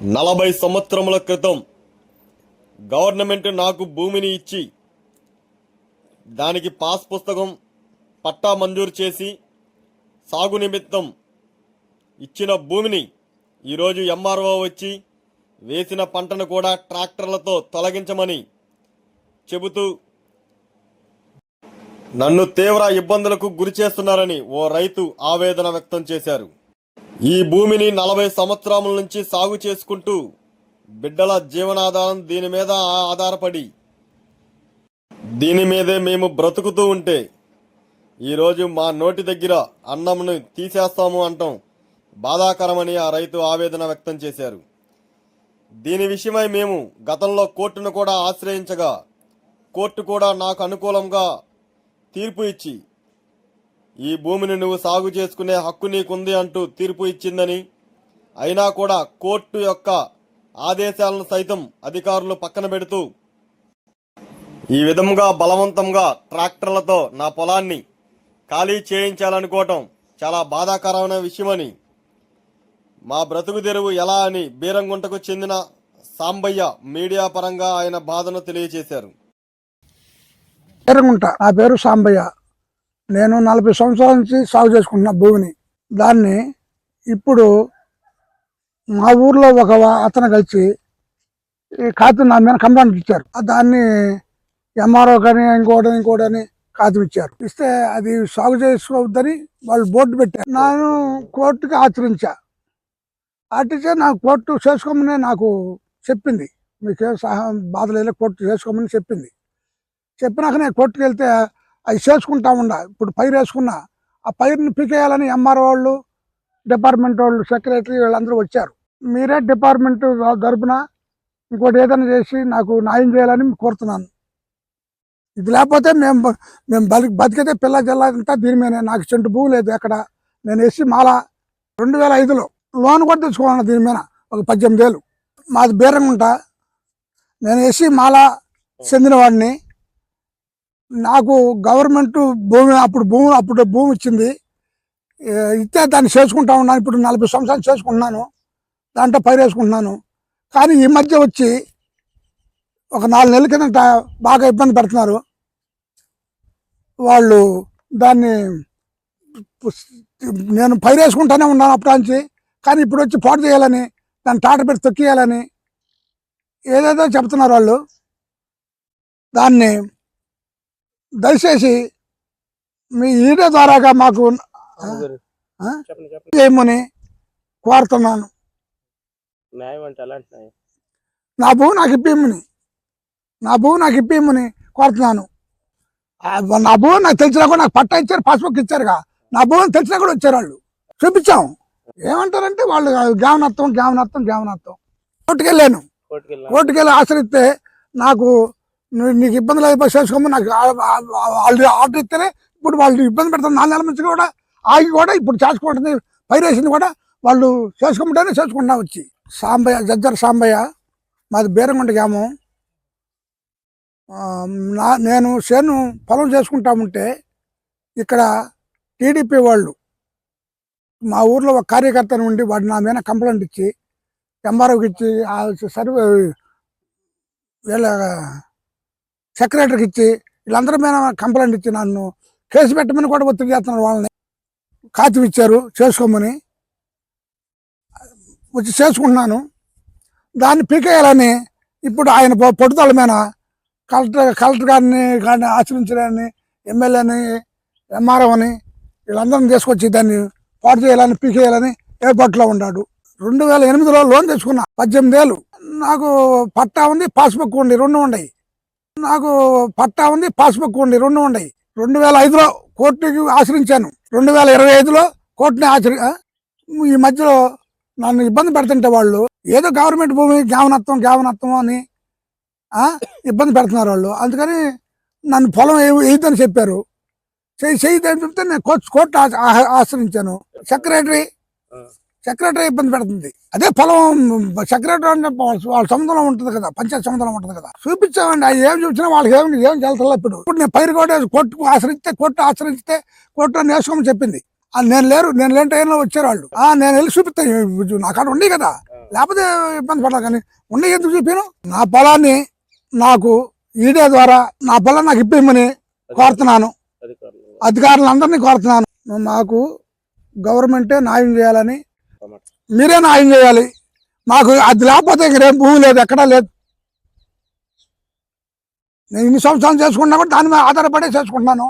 నలభై సంవత్సరముల క్రితం గవర్నమెంట్ నాకు భూమిని ఇచ్చి దానికి పాస్ పుస్తకం పట్టా మంజూరు చేసి సాగు నిమిత్తం ఇచ్చిన భూమిని ఈరోజు ఎంఆర్ఓ వచ్చి వేసిన పంటను కూడా ట్రాక్టర్లతో తొలగించమని చెబుతూ నన్ను తీవ్ర ఇబ్బందులకు గురి చేస్తున్నారని ఓ రైతు ఆవేదన వ్యక్తం చేశారు. ఈ భూమిని నలభై సంవత్సరాల నుంచి సాగు చేసుకుంటూ బిడ్డల జీవనాధారం దీని మీద ఆధారపడి దీని మీదే మేము బ్రతుకుతూ ఉంటే ఈరోజు మా నోటి దగ్గర అన్నంను తీసేస్తాము అంటాం. బాధాకరమని ఆ రైతు ఆవేదన వ్యక్తం చేశారు. దీని విషయమై మేము గతంలో కోర్టును కూడా ఆశ్రయించగా కోర్టు కూడా నాకు అనుకూలంగా తీర్పు ఇచ్చి ఈ భూమిని నువ్వు సాగు చేసుకునే హక్కు నీకుంది అంటూ తీర్పు ఇచ్చిందని. అయినా కూడా కోర్టు యొక్క ఆదేశాలను సైతం అధికారులు పక్కన పెడుతూ ఈ విధముగా బలవంతంగా ట్రాక్టర్లతో నా పొలాన్ని ఖాళీ చేయించాలనుకోవటం చాలా బాధాకరమైన విషయమని. మా బ్రతుకు తెరువు ఎలా అని బీరంగుంటకు చెందిన సాంబయ్య మీడియా పరంగా ఆయన బాధను తెలియజేశారు బీరంగుంట నా పేరు సాంబయ్య. నేను నలభై సంవత్సరాల నుంచి సాగు చేసుకుంటున్న భూమిని. దాన్ని ఇప్పుడు మా ఊర్లో ఒక అతను కలిసి ఈ నా మీద కంప్లైంట్ ఇచ్చారు. దాన్ని ఎంఆర్ఓ కానీ ఇంకోటి ఇంకోటి అని కాగితం ఇచ్చారు. ఇస్తే అది సాగు చేసుకోవద్దని వాళ్ళు బోర్డు పెట్టారు. నేను కోర్టుకి ఆచరించా. ఆచరించే నాకు కోర్టు చేసుకోమని నాకు చెప్పింది. మీకేం సహా బాధ లేదు కోర్టు చేసుకోమని చెప్పింది. చెప్పినాక నేను కోర్టుకు వెళ్తే అవి చేసుకుంటా ఉండా. ఇప్పుడు పైరు వేసుకున్నా ఆ పైరుని పీకేయాలని ఎంఆర్ వాళ్ళు డిపార్ట్మెంట్ వాళ్ళు సెక్రటరీ వీళ్ళందరూ వచ్చారు. మీరే డిపార్ట్మెంట్ తరపున ఇంకోటి ఏదైనా చేసి నాకు న్యాయం చేయాలని కోరుతున్నాను. ఇది లేకపోతే మేము మేము బలి బతికితే పిల్ల జల్లంతా దీని మీద నాకు చెంటు భూమి లేదు ఎక్కడ. నేను వేసి మాల రెండు వేల ఐదులో లోన్ కూడా తెచ్చుకోవాలి దీని మీద ఒక పద్దెనిమిది వేలు మాది బీరంగుంట. నేను వేసి మాల చెందిన వాడిని నాకు గవర్నమెంట్ భూమి అప్పుడు భూమి అప్పుడు భూమి ఇచ్చింది. ఏ, ఇస్తే దాన్ని చేసుకుంటా ఉన్నాను. ఇప్పుడు నలభై సంవత్సరాలు చేసుకుంటున్నాను. దాంట్లో పైరేసుకుంటున్నాను. కానీ ఈ మధ్య వచ్చి ఒక నాలుగు నెలల కింద బాగా ఇబ్బంది పెడుతున్నారు. వాళ్ళు దాన్ని నేను పైరేసుకుంటానే ఉన్నాను అప్పటి నుంచి. కానీ ఇప్పుడు వచ్చి పాటు చేయాలని దాన్ని టాట పెట్టి తొక్కియాలని ఏదేదో చెప్తున్నారు వాళ్ళు. దాన్ని దయచేసి మీ ఈడే ద్వారాగా మాకు చేయమని కోరుతున్నాను. నా భూమి నాకు ఇప్పిమ్మని నా భూమి నాకు ఇప్పిమ్మని కోరుతున్నాను. నా భూమి నాకు తెలిసినా కూడా నాకు పట్టా ఇచ్చారు పాస్బుక్ ఇచ్చారుగా. నా భూమి తెలిసినా కూడా వచ్చారు వాళ్ళు. చూపించాం. ఏమంటారంటే వాళ్ళు గ్యావనత్వం గ్యావనత్వం గ్యావనత్వం కోర్టుకు వెళ్ళాను కోర్టుకి వెళ్ళినా కోర్టుకు వెళ్ళి ఆశ్రయిస్తే నాకు నువ్వు నీకు ఇబ్బందులు అయిపోయి చేసుకోమని నాకు ఆల్రెడీ ఆర్డర్ ఇస్తేనే ఇప్పుడు వాళ్ళు ఇబ్బంది పెడతారు. నాలుగు నెలల నుంచి కూడా ఆగి కూడా ఇప్పుడు చేసుకుంటుంది పైరేసింది కూడా వాళ్ళు చేసుకోమంటేనే చేసుకుంటా వచ్చి. సాంబయ్య జజ్జర్ సాంబయ్య మాది బీరంగుంట గ్రామం. నా నేను చేను పొలం చేసుకుంటా ఉంటే ఇక్కడ టీడీపీ వాళ్ళు మా ఊర్లో ఒక కార్యకర్తను ఉండి వాడు నా మీద కంప్లైంట్ ఇచ్చి ఎంఆర్ఓకి ఇచ్చి సర్వే వీళ్ళ సెక్రటరీకి ఇచ్చి వీళ్ళందరి మీద కంప్లైంట్ ఇచ్చి నన్ను కేసు పెట్టమని కూడా ఒత్తిడి చేస్తున్నారు వాళ్ళని. కాగితం ఇచ్చారు చేసుకోమని. వచ్చి చేసుకుంటున్నాను. దాన్ని పీకేయాలని ఇప్పుడు ఆయన పొ- మీద కలెక్టర్ కలెక్టర్ గారిని కానీ ఆశ్రయించాలని ఎమ్మెల్యేని ఎంఆర్ఓ అని వీళ్ళందరిని తీసుకొచ్చి దాన్ని పాటు చేయాలని పీకేయాలని ఏర్పాట్లో ఉన్నాడు. రెండు వేల ఎనిమిదిలో లోన్ తెచ్చుకున్నా పద్దెనిమిది వేలు నాకు పట్టా ఉంది పాస్బుక్ ఉంది రెండు ఉన్నాయి. నాకు పట్టా ఉంది పాస్బుక్ ఉంది రెండు ఉన్నాయి. రెండు వేల ఐదులో కోర్టుకి ఆశ్రయించాను. రెండు వేల ఇరవై ఐదులో కోర్టుని ఆశ్ర ఈ మధ్యలో నన్ను ఇబ్బంది పెడుతుంటే వాళ్ళు ఏదో గవర్నమెంట్ భూమి గ్యావనత్వం గ్యావనత్వం అని ఇబ్బంది పెడుతున్నారు వాళ్ళు. అందుకని నన్ను పొలం వేయదని చెప్పారు. చేయి చేయదని చెప్తే నేను కోర్టు కోర్టు ఆశ్రయించాను. సెక్రటరీ సెక్రటరీ ఇబ్బంది పెడుతుంది. అదే పొలం సెక్రటరీ అంటే వాళ్ళ సముద్రంలో ఉంటుంది కదా పంచాయతీ సముద్రంలో ఉంటుంది కదా. చూపించామండి అది ఏం చూసినా వాళ్ళకి ఏం ఏం వెళ్తా ఇప్పుడు. ఇప్పుడు నేను పైరు కూడా కోర్టుకు ఆశ్రయిస్తే కోర్టు ఆశ్రయిస్తే కోర్టు నేర్చుకోమని చెప్పింది. నేను లేరు నేను లేని టైంలో వచ్చారు వాళ్ళు. ఆ నేను వెళ్ళి చూపిస్తాను నాకు అక్కడ ఉండి కదా. లేకపోతే ఇబ్బంది పడాలి కానీ ఉండే ఎందుకు చెప్పాను నా పొలాన్ని నాకు ఈడే ద్వారా నా పొలం నాకు ఇప్పమని కోరుతున్నాను. అధికారులు. అధికారులందరినీ కోరుతున్నాను. మాకు గవర్నమెంటే న్యాయం చేయాలని. మీరే న్యాయం చేయాలి? మాకు అది లేకపోతే ఇక్కడ ఏం భూమి లేదు ఎక్కడా లేదు. నేను ఇన్ని సంవత్సరాలు చేసుకున్నా కూడా దాని మీద ఆధారపడే చేసుకుంటున్నాను.